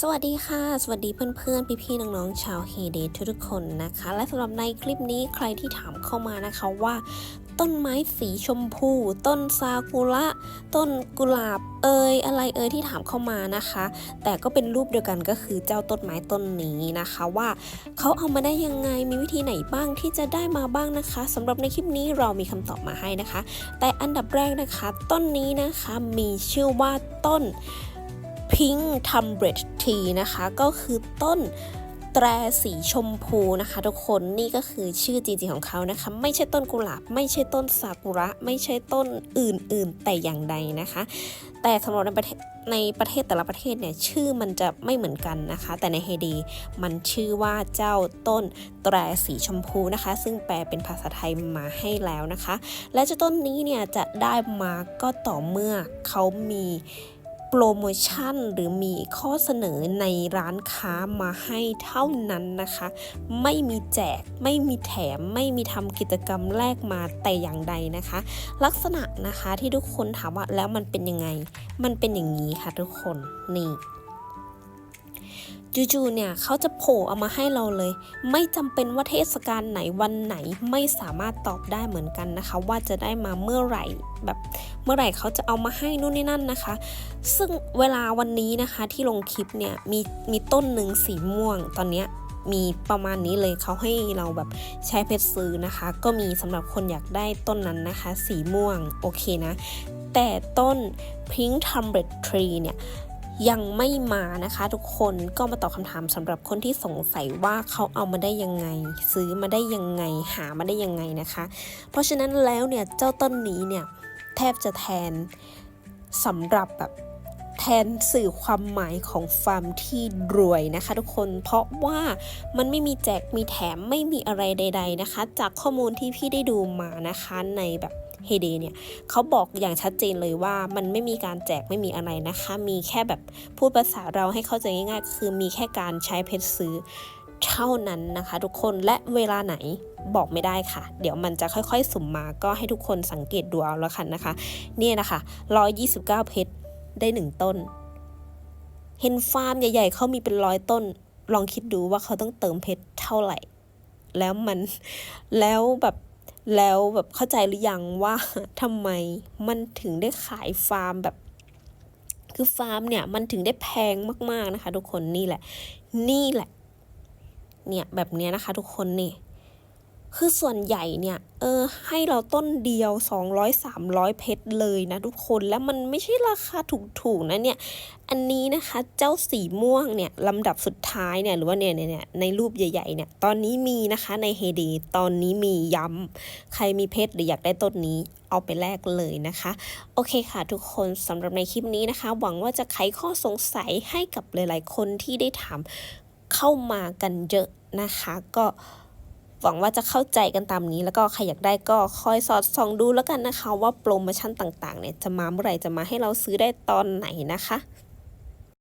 สวัสดีค่ะ สวัสดีเพื่อนๆ พี่ๆ น้องๆ ชาวเฮเดทุกๆคนนะคะ และสำหรับในคลิปนี้ใครที่ถามเข้ามานะคะว่า ต้นไม้สีชมพู ต้นซากุระต้นกุหลาบเอยอะไรเอยที่ถามเข้ามานะคะ แต่ก็เป็นรูปเดียวกันก็คือเจ้าต้นไม้ต้นนี้นะคะว่าเขาเอามาได้ยังไงมีวิธีไหนบ้างที่จะได้มาบ้างนะคะสำหรับในคลิปนี้เรามีคำตอบมาให้นะคะ แต่อันดับแรกนะคะ ต้นนี้นะคะมีชื่อว่าต้น Pink t u m b r e d Tea นะคะ ก็คือต้นแตรสีชมพูนะคะ ทุกคนนี่ก็คือชื่อจริงๆของเขานะคะ ไม่ใช่ต้นกุหลาบ ไม่ใช่ต้นซากุระ ไม่ใช่ต้นอื่นๆ แต่อย่างใดนะคะ แต่สำหรับในประเทศในประเทศแต่ละประเทศเนี่ยชื่อมันจะไม่เหมือนกันนะคะ แต่ในเฮดีมันชื่อว่าเจ้าต้นแตรสีชมพูนะคะ ซึ่งแปลเป็นภาษาไทยมาให้แล้วนะคะ และเจ้าต้นนี้เนี่ยจะได้มาก็ต่อเมื่อเขามี โปรโมชั่นหรือมีข้อเสนอในร้านค้ามาให้เท่านั้นนะคะ ไม่มีแจกไม่มีแถมไม่มีทำกิจกรรมแลกมาแต่อย่างใดนะคะ ลักษณะนะคะที่ทุกคนถามว่าแล้วมันเป็นยังไง มันเป็นอย่างนี้ค่ะทุกคนนี่ จู่ๆเนี่ยเขาจะโผล่เอามาให้เราเลย ไม่จำเป็นว่าเทศกาลไหนวันไหนไม่สามารถตอบได้เหมือนกันนะคะ ว่าจะได้มาเมื่อไหร่แบบเมื่อไหร่เขาจะเอามาให้นู่นนี่นั่นนะคะ ซึ่งเวลาวันนี้นะคะที่ลงคลิปเนี่ยมีมีต้นหนึ่งสีม่วงตอนเนี้ยมีประมาณนี้เลยเขาให้เราแบบใช้เพชรซื้อนะคะ ก็มีสำหรับคนอยากได้ต้นนั้นนะคะ สีม่วงโอเคนะ แต่ต้น Pink t u m b r e d Tree เนี่ย ยังไม่มานะคะ ทุกคนก็มาตอบคำถามสำหรับคนที่สงสัยว่าเขาเอามาได้ยังไง ซื้อมาได้ยังไงหามาได้ยังไงนะคะ เพราะฉะนั้นแล้วเนี่ยเจ้าต้นนี้เนี่ยแทบจะแทนสำหรับแบบแทนสื่อความหมายของฟาร์มที่รวยนะคะ ทุกคนเพราะว่ามันไม่มีแจกมีแถมไม่มีอะไรใด ๆนะคะ จากข้อมูลที่พี่ได้ดูมานะคะในแบบ เฮเดเนี่ยเขาบอกอย่างชัดเจนเลยว่ามันไม่มีการแจกไม่มีอะไรนะคะ มีแค่แบบพูดภาษาเราให้เข้าใจง่ายๆ คือมีแค่การใช้เพชรซื้อเท่านั้นนะคะ ทุกคนและเวลาไหนบอกไม่ได้ค่ะ เดี๋ยวมันจะค่อยๆ สุ่มมาก็ให้ทุกคนสังเกตดูเอาแล้วกันนะคะ เนี่ยนะคะ129 เพชรได้หนึ่งต้น เห็นฟาร์มใหญ่ๆเขามีเป็นร้อยต้น ลองคิดดูว่าเขาต้องเติมเพชรเท่าไหร่ แล้วมันแล้วแบบ แล้วแบบเข้าใจหรือยังว่าทำไมมันถึงได้ขายฟาร์มแบบ คือฟาร์มเนี่ยมันถึงได้แพงมากๆนะคะ ทุกคนนี่แหละ นี่แหละ เนี่ยแบบเนี้ยนะคะ ทุกคนนี่ คือส่วนใหญ่เนี่ยเออให้เราต้นเดียว 200 300 เพชรเลยนะทุกคนแล้วมันไม่ใช่ราคาถูกๆนะเนี่ยอันนี้นะคะเจ้าสีม่วงเนี่ยลำดับสุดท้ายเนี่ยหรือว่าเนี่ยเนี่ยในรูปใหญ่ๆเนี่ยตอนนี้มีนะคะในเฮดีตอนนี้มีย้ำใครมีเพชรหรืออยากได้ต้นนี้เอาไปแลกเลยนะคะ โอเคค่ะทุกคนสำหรับในคลิปนี้นะคะ หวังว่าจะไขข้อสงสัยให้กับหลายๆคนที่ได้ถามเข้ามากันเยอะนะคะ ก็ หวังว่าจะเข้าใจกันตามนี้ แล้วก็ใครอยากได้ก็คอยสอดส่องดูแล้วกันนะคะ ว่าโปรโมชั่นต่างๆเนี่ยจะมาเมื่อไหร่จะมาให้เราซื้อได้ตอนไหนนะคะ